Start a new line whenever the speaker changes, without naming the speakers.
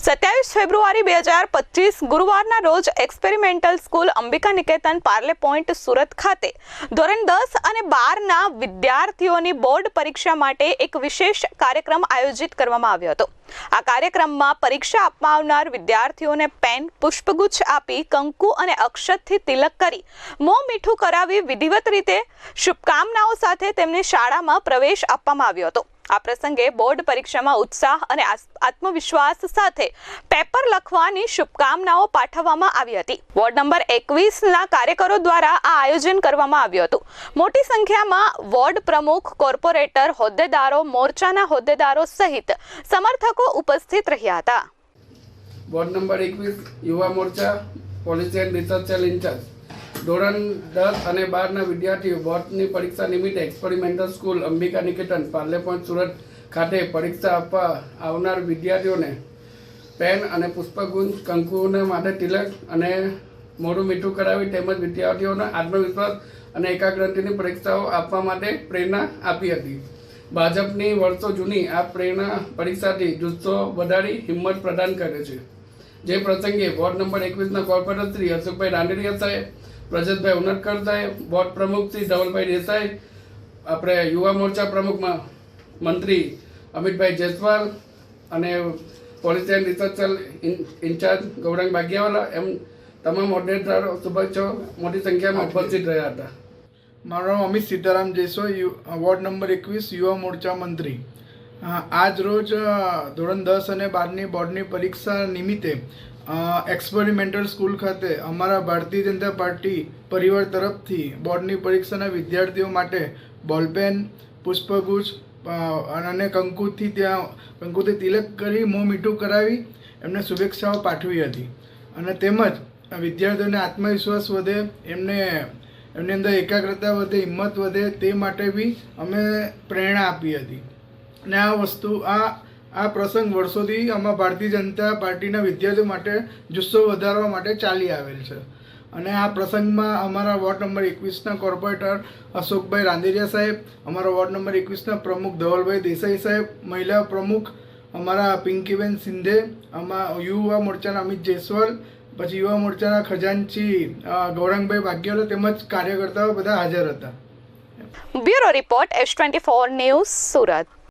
સત્યાવીસ ફેબ્રુઆરી બે હજાર પચીસ ગુરુવારના રોજ experimental school Ambika Niketan Parle point Surat ખાતે ધોરણ દસ અને બારના વિદ્યાર્થીઓની બોર્ડ પરીક્ષા માટે એક વિશેષ કાર્યક્રમ આયોજિત કરવામાં આવ્યો હતો. આ કાર્યક્રમમાં પરીક્ષા આપવા આવનાર વિદ્યાર્થીઓને પેન, પુષ્પગુચ્છ આપી કંકુ અને અક્ષતથી તિલક કરી, મોં મીઠું કરાવી વિધિવત રીતે શુભકામનાઓ સાથે તેમને શાળામાં પ્રવેશ આપવામાં આવ્યો હતો. આ પ્રસંગે બોર્ડ પરીક્ષામાં ઉત્સાહ અને આત્મવિશ્વાસ સાથે પેપર લખવાની શુભકામનાઓ પાઠવવામાં આવી હતી. વોર્ડ નંબર એકવીસના કાર્યકરો દ્વારા આ આયોજન કરવામાં આવ્યું હતું. મોટી સંખ્યામાં વોર્ડ પ્રમુખ, કોર્પોરેટર, હોદ્દેદારો, મોરચાના હોદ્દેદારો સહિત સમર્થકો ઉપસ્થિત રહ્યા હતા.
વોર્ડ નંબર એકવીસ યુવા મોરચા પોલીસ એન્ડ રિસર્ચ ઇન્ચાર્જ. ધોરણ દસ અને બારના વિદ્યાર્થીઓ બોર્ડની પરીક્ષા નિમિત્તે experimental school Ambika Niketan, Parle point, Surat ખાતે પરીક્ષા આપવા આવનાર વિદ્યાર્થીઓને પેન અને પુષ્પગુંજ, કંકુને માટે તિલક અને મોઢું મીઠું કરાવી તેમજ વિદ્યાર્થીઓને આત્મવિશ્વાસ અને એકાગ્રતાની પરીક્ષાઓ આપવા માટે પ્રેરણા આપી હતી. ભાજપની વર્ષો જૂની આ પ્રેરણા પરીક્ષાથી જુસ્સો વધારી હિંમત પ્રદાન કરે છે. જે પ્રસંગે વોર્ડ નંબર એકવીસના કોર્પોરેટર શ્રી અશોકભાઈ રાંડેરિયા સાહેબ પ્રજતભાઈ ઉનટકર સાહેબ બોર્ડ પ્રમુખ શ્રી ધવલભાઈ દેસાઈ આપણે યુવા મોરચા પ્રમુખમાં મંત્રી અમિતભાઈ જયસ્વાલ અને police and research incharge Gaurang Bagiyawala એમ તમામ ઓર્ડિનેટરો શુભેચ્છાઓ મોટી સંખ્યામાં ઉપસ્થિત રહ્યા હતા.
મારું નામ અમિત સીતારામ જયસ્વાલ યુ વોર્ડ નંબર એકવીસ યુવા મોરચા મંત્રી. આજ રોજ ધોરણ દસ અને બારની બોર્ડની પરીક્ષા નિમિત્તે એક્સપેરિમેન્ટલ સ્કૂલ ખાતે અમારા ભારતીય જનતા પાર્ટી પરિવાર તરફથી બોર્ડની પરીક્ષાના વિદ્યાર્થીઓ માટે બોલપેન, પુષ્પગુચ્છ અને કંકુથી ત્યાં, કંકુથી તિલક કરી મોં મીઠું કરાવી, એમને શુભેચ્છાઓ પાઠવી હતી. અને તેમજ વિદ્યાર્થીઓને આત્મવિશ્વાસ વધે, એમને, એમની અંદર એકાગ્રતા વધે, હિંમત વધે, તે માટે બી અમે પ્રેરણા આપી હતી. અને આ વસ્તુ, આ આ પ્રસંગ વર્ષોથી આમાં ભારતીય જનતા પાર્ટીના વિદ્યાર્થીઓ માટે જુસ્સો વધારવા માટે ચાલી આવેલ છે. અને આ પ્રસંગમાં અમારા વોર્ડ નંબર એકવીસના કોર્પોરેટર અશોકભાઈ રાંદેરિયા સાહેબ, અમારા વોર્ડ નંબર એકવીસના પ્રમુખ ધવલભાઈ દેસાઈ સાહેબ, મહિલા પ્રમુખ અમારા પિંકીબેન સિંધે આમાં યુવા મોરચાના અમિત જયસ્વાલ, પછી યુવા મોરચાના ખજાનચી ગૌરંગભાઈ ગૌરાંગભાઈ તેમજ કાર્યકર્તાઓ બધા હાજર હતા.
Bureau report S twenty four news Surat.